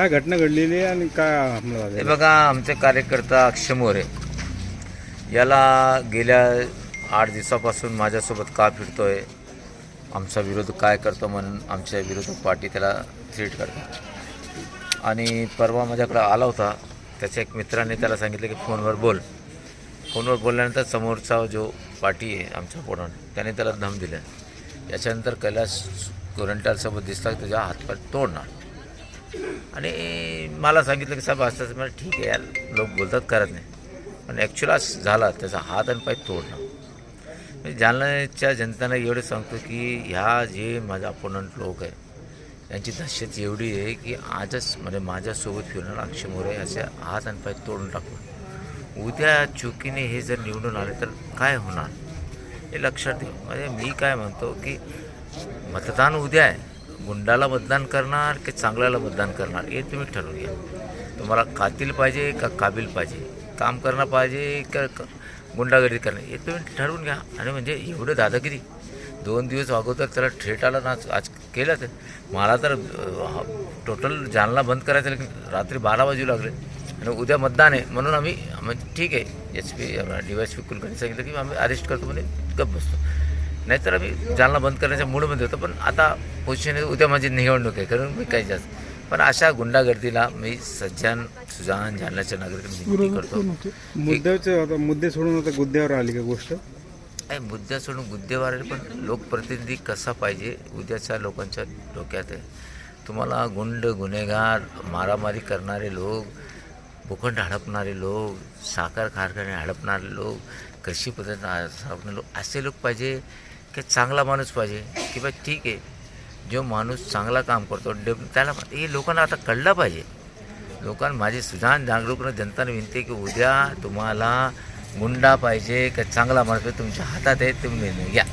काय घटना घडलेली आहे आणि काय हमला हे झालेला बघा आमचे कार्यकर्ता अक्षय मोरे याला गेल्या आठ दिवसापासून माझ्यासोबत का फिरतोय? आमचा विरोध काय करतो म्हणून आमच्या विरोधक पार्टी त्याला थ्रीट करतात. आणि परवा माझ्याकडे आला होता. त्याच्या एक मित्राने त्याला सांगितलं की फोनवर बोल. फोनवर बोलल्यानंतर समोरचा जो पार्टी आहे आमच्या पुढं त्याने त्याला धम दिलं. याच्यानंतर कैलास गोरंट्यालसोबत दिसला की तुझ्या हातपाय तोडणार. आणि मला सांगितलं की साहेब असं म्हणजे ठीक आहे यार लोक बोलतात करत नाही. पण ॲक्च्युअल असं झाला त्याचा हात आणि पाय तोडणं म्हणजे जालन्याच्या जनतेला एवढं सांगतो की ह्या जे माझे अपोनंट लोक आहे त्यांची दहशत एवढी आहे की आजच म्हणजे माझ्यासोबत फिरणार अक्षय मोरे असे हात आणि पाय तोडून टाकून उद्या चुकीने हे जर निवडून आले तर काय होणार? हे लक्षात ठेव. म्हणजे मी काय म्हणतो की मतदान उद्या आहे. गुंडाला मतदान करणार की चांगल्याला मतदान करणार हे तुम्ही ठरवून घ्या. तुम्हाला कातील पाहिजे का काबिल पाहिजे? काम करणं पाहिजे का गुंडागर्दी करणं हे तुम्ही ठरवून घ्या. आणि म्हणजे एवढं दादागिरी. दोन दिवस अगोदर त्याला थेट आला ना आज- आज केलं तर मला तर टोटल जालना बंद करायचं लेकिन रात्री बारा वाजू लागले. आणि उद्या मतदान आहे. म्हणून आम्ही म्हणजे ठीक आहे. H P D Y S P Kulkarni सांगितलं की आम्ही अरेस्ट करतो म्हणजे गप्प बसतो. नाहीतर आम्ही जालना बंद करण्याच्या मूडमध्ये होतो पण आता पोझिशन उद्या माझी निवडणूक आहे कारण मी काही जास्त पण अशा गुंडागर्दीला मी सज्जन सुजान जालन्याच्या नागरिकांना विनंती करतो मुद्द्याचे आता मुद्दे सोडून आता गुद्द्यावर आली का गोष्ट? नाही मुद्दा सोडून गुद्देवार पण लोकप्रतिनिधी कसा पाहिजे उद्याच्या लोकांच्या डोक्यात आहे. तुम्हाला गुंड गुन्हेगार मारामारी करणारे लोक भूखंड हडपणारे लोक साखर कारखाने हडपणारे लोक कृषी पद्धत हडपणारे लोक असे लोक पाहिजे की चांगला माणूस पाहिजे की बा ठीक आहे. जो माणूस चांगला काम करतो डेव त्याला हे लोकांना आता कळलं पाहिजे. लोकांना माझी सुजान जागरूक जनताने विनंती आहे की उद्या तुम्हाला गुंडा पाहिजे का चांगला माणूस पाहिजे तुमच्या हातात आहे तुम्ही निर्णय घ्या.